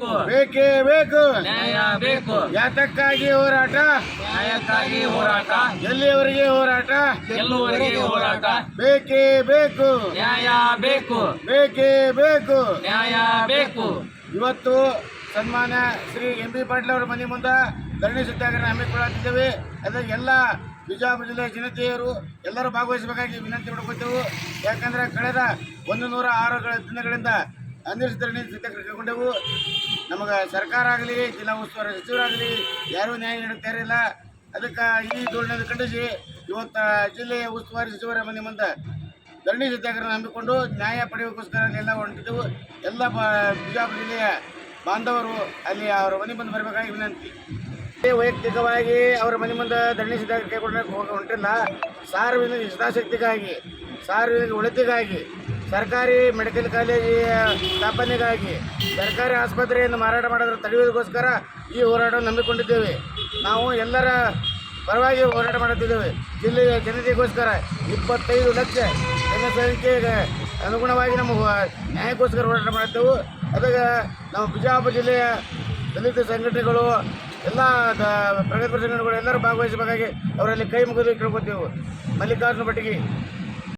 ಬೇಕೇ. ಬೇಕು ನ್ಯಾಯ ಬೇಕು. ಯಾತಕ್ಕಾಗಿ ಹೋರಾಟ? ನ್ಯಾಯಕ್ಕಾಗಿ ಹೋರಾಟ. ಎಲ್ಲಿಯವರೆಗೆ ಹೋರಾಟ? ಎಲ್ಲುವರೆಗೆ ಹೋರಾಟ? ಬೇಕೇ ಬೇಕು. ನ್ಯಾಯ ಬೇಕು. ಬೇಕೇ ಬೇಕು. ನ್ಯಾಯ ಬೇಕು. ಇವತ್ತು ಸನ್ಮಾನ ಶ್ರೀ ಎಂ ಬಿ ಪಾಟೀಲ್ ಅವರ ಮನೆ ಮುಂದೆ ಧರಣಿ ಸತ್ಯಾಗ್ರಹ ಹಮ್ಮಿಕೊಳ್ಳುತ್ತಿದ್ದೇವೆ. ಅದಕ್ಕೆ ಎಲ್ಲ ಬಿಜಾಪುರ ಜಿಲ್ಲೆಯ ಜನತೆಯರು ಎಲ್ಲರೂ ಭಾಗವಹಿಸಬೇಕಾಗಿ ವಿನಂತಿ ಮಾಡ್ಕೊತೇವೆ ಯಾಕಂದ್ರೆ ಕಳೆದ ಒಂದು ನೂರ ಆರು ದಿನಗಳಿಂದ ಧರಣಿ ಸತ್ಯಾಗ್ರಹ ಕೈಗೊಂಡೆವು ನಮಗೆ ಸರ್ಕಾರ ಆಗಲಿ, ಜಿಲ್ಲಾ ಉಸ್ತುವಾರಿ ಸಚಿವರಾಗಲಿ ಯಾರೂ ನ್ಯಾಯ ನೀಡುತ್ತಾ ಇಲ್ಲ. ಅದಕ್ಕೆ ಈ ಧೋರಣೆಯನ್ನು ಖಂಡಿಸಿ, ಇವತ್ತು ಜಿಲ್ಲೆಯ ಉಸ್ತುವಾರಿ ಸಚಿವರ ಮನೆ ಮುಂದೆ ಧರಣಿ ಸತ್ಯಾಗ್ರಹ ಹಮ್ಮಿಕೊಂಡು ನ್ಯಾಯ ಪಡೆಯೋಕ್ಕೋಸ್ಕರ ಎಲ್ಲ ಹೊಂಟಿದ್ದೆವು ಎಲ್ಲ ಬಿಜಾಪುರ ಜಿಲ್ಲೆಯ ಬಾಂಧವರು ಅಲ್ಲಿ ಅವರ ಮನೆ ಮುಂದೆ ಬರಬೇಕಾಗಿ ವಿನಂತಿ. ವೈಯಕ್ತಿಕವಾಗಿ ಅವರ ಮನೆ ಮುಂದೆ ಧರಣಿ ಸತ್ಯಾಗ್ರಹ ಕೈಗೊಂಡು ಹೋಗ ಹೊಂಟಿಲ್ಲ. ಸಾರ್ವಜನಿಕ ಹಿತಾಸಕ್ತಿಗಾಗಿ, ಸಾರ್ವಜನಿಕ ಒಳಿತಿಗಾಗಿ ಸರ್ಕಾರಿ ಮೆಡಿಕಲ್ ಕಾಲೇಜ್ ಸ್ಥಾಪನೆಗಾಗಿ ಸರ್ಕಾರಿ ಆಸ್ಪತ್ರೆಯನ್ನು ಮಾರಾಟ ಮಾಡೋದ್ರ ತಡೆಯುವುದಕ್ಕೋಸ್ಕರ ಈ ಹೋರಾಟವನ್ನು ನಂಬಿಕೊಂಡಿದ್ದೇವೆ. ನಾವು ಎಲ್ಲರ ಪರವಾಗಿ ಹೋರಾಟ ಮಾಡುತ್ತಿದ್ದೇವೆ. ಜಿಲ್ಲೆಯ ಜನತೆಗೋಸ್ಕರ ಇಪ್ಪತ್ತೈದು ಲಕ್ಷ ಜನಸಂಖ್ಯೆಗೆ ಅನುಗುಣವಾಗಿ ನಮ್ಮ ನ್ಯಾಯಕ್ಕೋಸ್ಕರ ಹೋರಾಟ ಮಾಡುತ್ತೇವೆ. ಅದಕ್ಕೆ ನಮ್ಮ ಬಿಜಾಪುರ ಜಿಲ್ಲೆಯ ದಲಿತ ಸಂಘಟನೆಗಳು, ಎಲ್ಲ ಪ್ರಗತಿಪರ ಸಂಘಟನೆಗಳು ಎಲ್ಲರೂ ಭಾಗವಹಿಸಬೇಕಾಗಿ ಅವರಲ್ಲಿ ಕೈ ಮುಗಿದು ಕೇಳ್ಕೊತೇವೆ. ಮಲ್ಲಿಕಾರ್ಜುನ ಭಟ್ಟಿಗೆ